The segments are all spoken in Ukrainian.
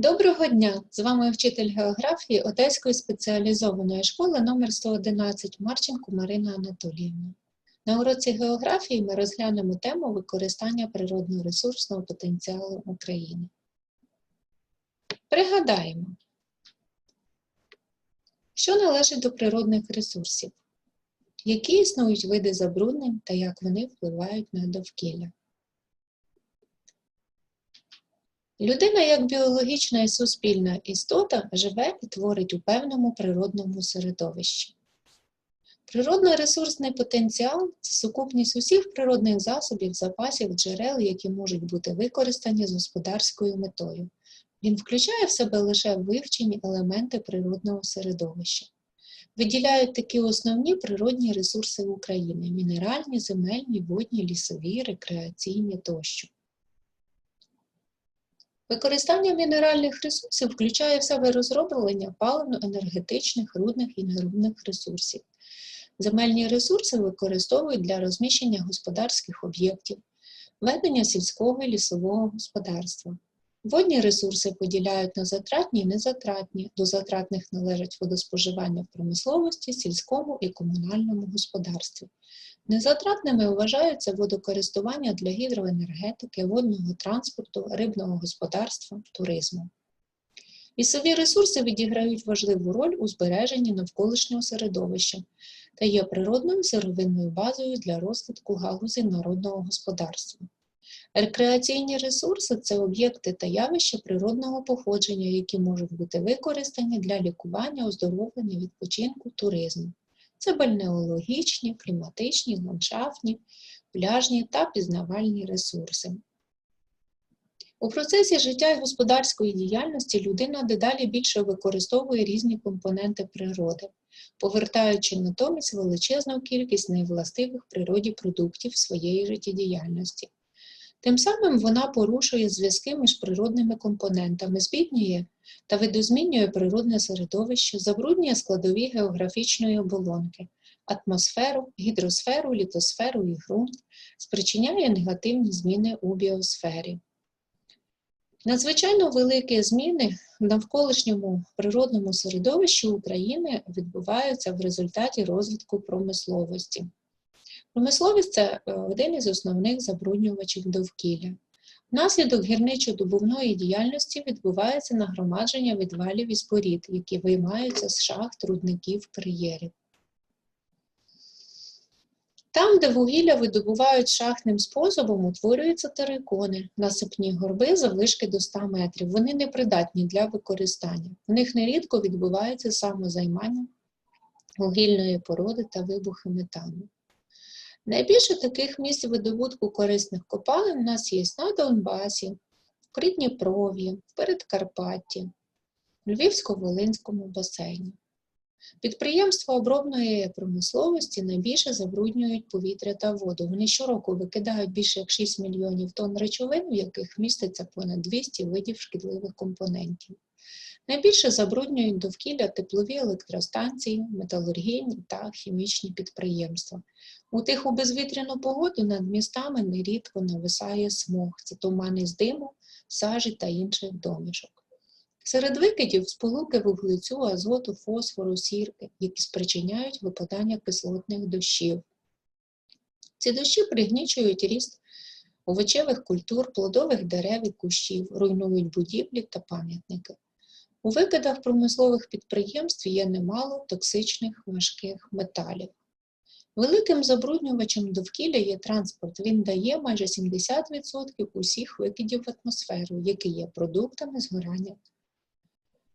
Доброго дня! З вами вчитель географії Одеської спеціалізованої школи номер 111 Марченко Марина Анатоліївна. На уроці географії ми розглянемо тему використання природно-ресурсного потенціалу України. Пригадаємо, що належить до природних ресурсів, які існують види забруднень та як вони впливають на довкілля. Людина як біологічна і суспільна істота живе і творить у певному природному середовищі. Природно-ресурсний потенціал це сукупність усіх природних засобів, запасів, джерел, які можуть бути використані з господарською метою. Він включає в себе лише вивчені елементи природного середовища. Виділяють такі основні природні ресурси України мінеральні, земельні, водні, лісові, рекреаційні тощо. Використання мінеральних ресурсів включає в себе розроблення паливно-енергетичних, рудних і нерудних ресурсів. Земельні ресурси використовують для розміщення господарських об'єктів, ведення сільського і лісового господарства. Водні ресурси поділяють на затратні і незатратні. До затратних належать водоспоживання в промисловості, сільському і комунальному господарстві. Незатратними вважаються водокористування для гідроенергетики, водного транспорту, рибного господарства, туризму. Лісові ресурси відіграють важливу роль у збереженні навколишнього середовища та є природною сировинною базою для розвитку галузі народного господарства. Рекреаційні ресурси це об'єкти та явища природного походження, які можуть бути використані для лікування, оздоровлення, відпочинку, туризму. Це бальнеологічні, кліматичні, ландшафтні, пляжні та пізнавальні ресурси. У процесі життя і господарської діяльності людина дедалі більше використовує різні компоненти природи, повертаючи натомість величезну кількість невластивих природі продуктів своєї життєдіяльності. Тим самим вона порушує зв'язки між природними компонентами, збіднює та видозмінює природне середовище, забруднює складові географічної оболонки, атмосферу, гідросферу, літосферу і ґрунт, спричиняє негативні зміни у біосфері. Надзвичайно великі зміни в навколишньому природному середовищі України відбуваються в результаті розвитку промисловості. Промисловість це е, один із основних забруднювачів довкілля. Внаслідок гірничо-добувної діяльності відбувається нагромадження відвалів і спорід, які виймаються з шахт, рудників, кар'єрів. Там, де вугілля видобувають шахтним способом, утворюються терикони, насипні горби заввишки до 100 метрів. Вони непридатні для використання. В них нерідко відбувається самозаймання вугільної породи та вибухи метану. Найбільше таких місць видобутку корисних копалин у нас є на Донбасі, в Придніпров'ї, в Передкарпатті, в Львівсько-Волинському басейні. Підприємства обробної промисловості найбільше забруднюють повітря та воду. Вони щороку викидають більше як 6 мільйонів тонн речовин, в яких міститься понад 200 видів шкідливих компонентів. Найбільше забруднюють довкілля теплові електростанції, металургійні та хімічні підприємства. У тиху безвітряну погоду над містами нерідко нависає смог, це тумани з диму, сажі та інших домішок. Серед викидів сполуки вуглецю, азоту, фосфору, сірки, які спричиняють випадання кислотних дощів. Ці дощі пригнічують ріст овочевих культур, плодових дерев і кущів, руйнують будівлі та пам'ятники. У викидах промислових підприємств є немало токсичних важких металів. Великим забруднювачем довкілля є транспорт. Він дає майже 70% усіх викидів в атмосферу, які є продуктами згорання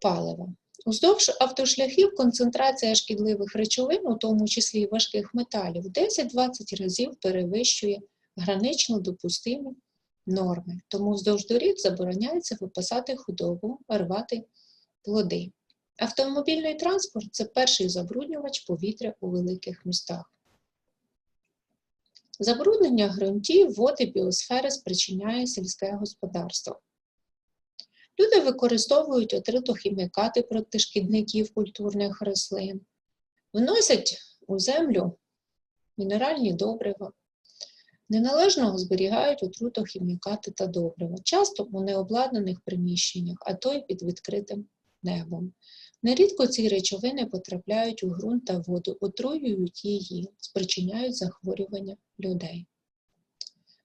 палива. Уздовж автошляхів концентрація шкідливих речовин, у тому числі важких металів, 10-20 разів перевищує гранично допустимі норми. Тому вздовж доріг забороняється випасати худобу, рвати плоди. Автомобільний транспорт це перший забруднювач повітря у великих містах. Забруднення ґрунтів, води, біосфери спричиняє сільське господарство. Люди використовують отритохімікати проти шкідників культурних рослин, вносять у землю мінеральні добрива, Неналежного зберігають отруту хімікати та добрива, часто у необладнаних приміщеннях, а то й під відкритим небом. Нерідко ці речовини потрапляють у ґрунт та воду, отруюють її, спричиняють захворювання людей.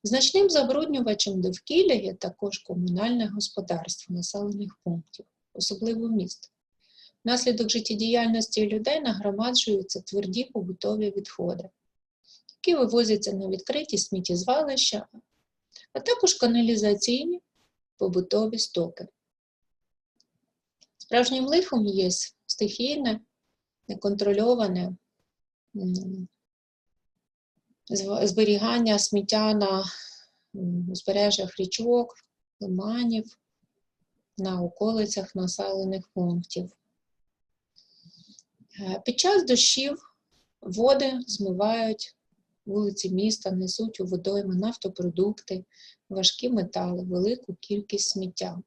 Значним забруднювачем довкілля є також комунальне господарство населених пунктів, особливо міст. Внаслідок життєдіяльності людей нагромаджуються тверді побутові відходи, які вивозяться на відкриті сміттєзвалища, а також каналізаційні побутові стоки. Справжнім лихом є стихійне, неконтрольоване зберігання сміття на узбережжях річок, лиманів, на околицях населених пунктів. Е, Під час дощів води змивають вулиці міста, несуть у водойми нафтопродукти, важкі метали, велику кількість сміття.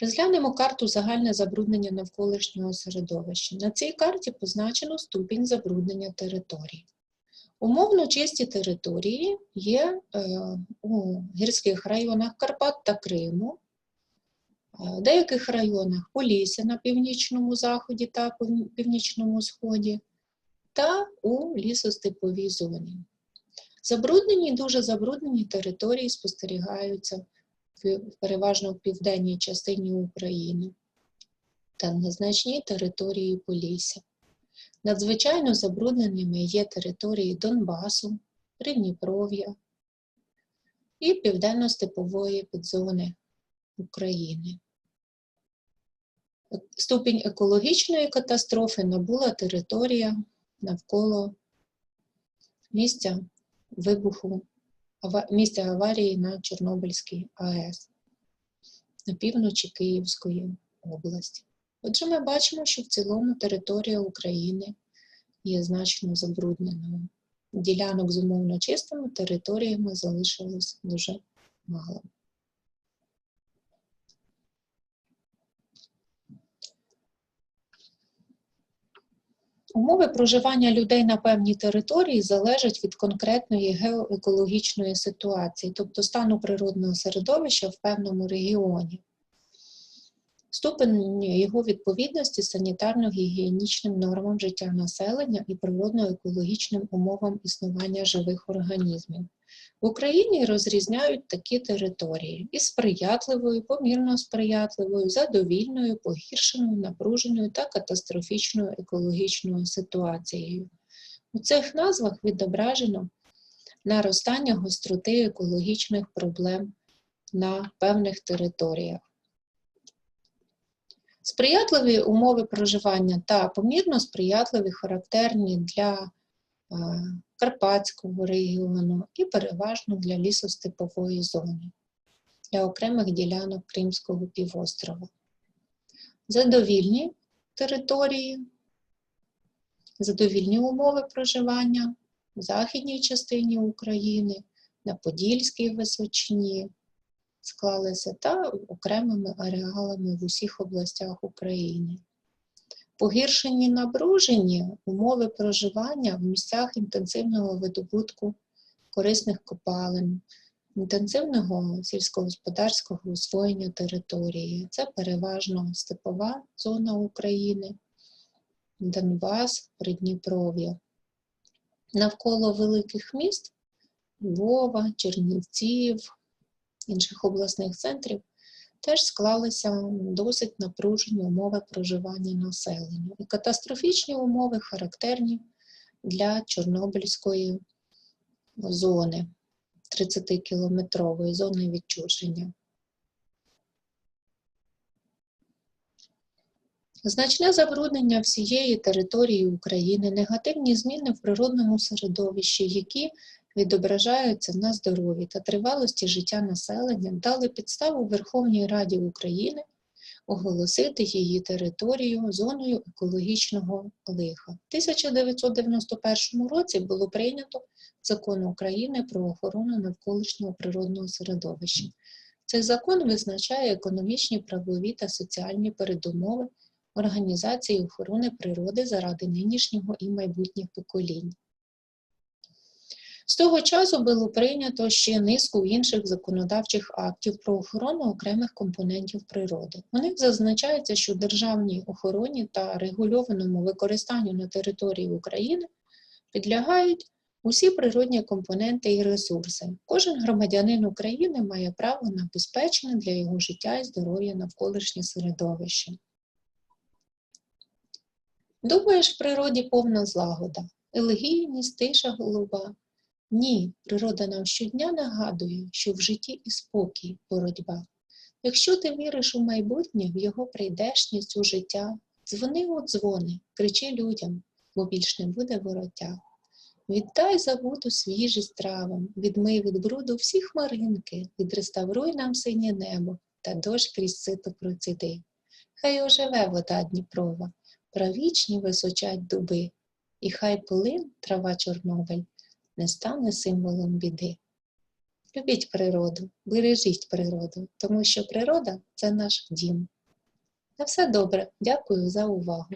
Розглянемо карту загальне забруднення навколишнього середовища. На цій карті позначено ступінь забруднення територій. Умовно чисті території є е, у гірських районах Карпат та Криму, е, в деяких районах Полісся на північному заході та північному сході, та у лісостеповій зоні. Забруднені і дуже забруднені території спостерігаються переважно в південній частині України та на значній території Полісся. Надзвичайно забрудненими є території Донбасу, Придніпров'я і південно-степової підзони України. Ступінь екологічної катастрофи набула територія навколо місця вибуху, місця аварії на Чорнобильській АЕС на півночі Київської області. Отже, ми бачимо, що в цілому територія України є значно забрудненою. Ділянок з умовно чистими територіями залишилось дуже мало. Умови проживання людей на певній території залежать від конкретної геоекологічної ситуації, тобто стану природного середовища в певному регіоні. Ступень його відповідності санітарно-гігієнічним нормам життя населення і природно-екологічним умовам існування живих організмів. В Україні розрізняють такі території із сприятливою, помірно сприятливою, задовільною, погіршеною, напруженою та катастрофічною екологічною ситуацією. У цих назвах відображено наростання гостроти екологічних проблем на певних територіях. Сприятливі умови проживання та помірно сприятливі характерні для е, Карпатського регіону і переважно для лісостепової зони, для окремих ділянок Кримського півострова. Задовільні території, задовільні умови проживання в західній частині України, на Подільській Височині склалися та окремими ареалами в усіх областях України. Погіршені набружені умови проживання в місцях інтенсивного видобутку корисних копалин, інтенсивного сільськогосподарського освоєння території. Це переважно степова зона України, Донбас, Придніпров'я. Навколо великих міст Львова, Чернівців, інших обласних центрів теж склалися досить напружені умови проживання населення. І катастрофічні умови характерні для Чорнобильської зони, 30-кілометрової зони відчуження. Значне забруднення всієї території України, негативні зміни в природному середовищі, які відображаються на здоров'ї та тривалості життя населення, дали підставу Верховній Раді України оголосити її територію зоною екологічного лиха. В 1991 році було прийнято закон України про охорону навколишнього природного середовища. Цей закон визначає економічні, правові та соціальні передумови організації охорони природи заради нинішнього і майбутніх поколінь. З того часу було прийнято ще низку інших законодавчих актів про охорону окремих компонентів природи. У них зазначається, що державній охороні та регульованому використанню на території України підлягають усі природні компоненти і ресурси. Кожен громадянин України має право на безпечне для його життя і здоров'я навколишнє середовище. Думаєш, в природі повна злагода, елегійність, тиша голуба. Ні, природа нам щодня нагадує, що в житті і спокій боротьба. Якщо ти віриш у майбутнє, в його прийдешність у життя, дзвони у дзвони, кричи людям, бо більш не буде вороття. Віддай забуту свіжість травам, відмий від бруду всі хмаринки, відреставруй нам синє небо та дощ крізь сито проціди. Хай оживе вода Дніпрова, правічні височать дуби, і хай полин, трава Чорнобиль, не стане символом біди. Любіть природу, бережіть природу, тому що природа це наш дім. На все добре, дякую за увагу.